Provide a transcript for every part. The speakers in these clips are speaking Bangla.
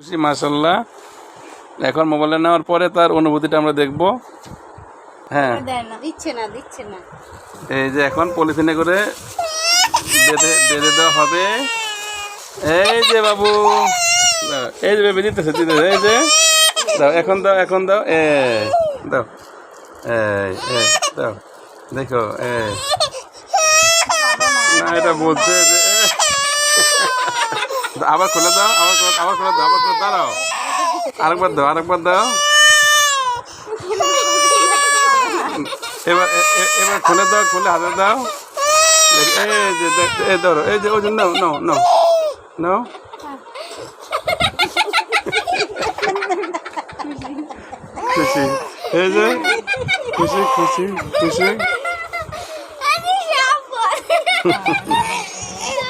খুশি মাসাল্লাহ এখন মোবাইলে নেওয়ার পরে তার অনুভূতিটা আমরা দেখব। হ্যাঁ। এই যে এখন পলিথিনে করে বেঁধে বেঁধে দেওয়া হবে। এই যে বাবু এই যে বেবি দিতেছে দিতেছে এই যে। দাও এখন দাও এখন দাও এ দাও এই এই দাও দেখো এই না এটা বলছে যে এ। আবার খুলে দাও আবার আবার খুলে দাও আবার খুলে দাঁড়াও আরেকবার দাও আরেকবার দাও এবার এবার খুলে দাও খুলে হাতে দাও এই যে এই ধরো এই যে ওই যে নাও নাও নাও নাও খুশি এই যে খুশি খুশি খুশি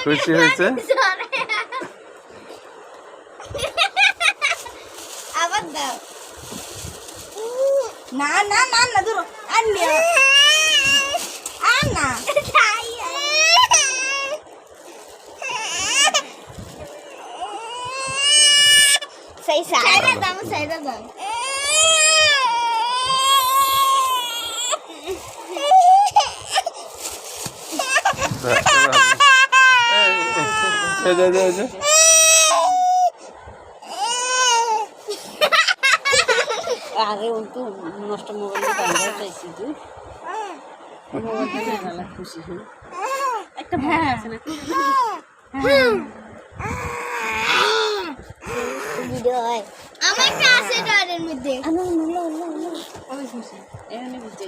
খুশি হয়েছে আবার দাও না না না না ধরো আনলি আর না সেই সাইডে দাও সাইডে দাও এই যে এই যে, এই যে আরে ওই নষ্ট মোবাইলটা চাইছি তুই মোবাইলটা খুশি হই একটা ভালো আছে না? ভিডিও হয় আমার ডরের মধ্যে। আমি খুশি। এখানে বুঝতে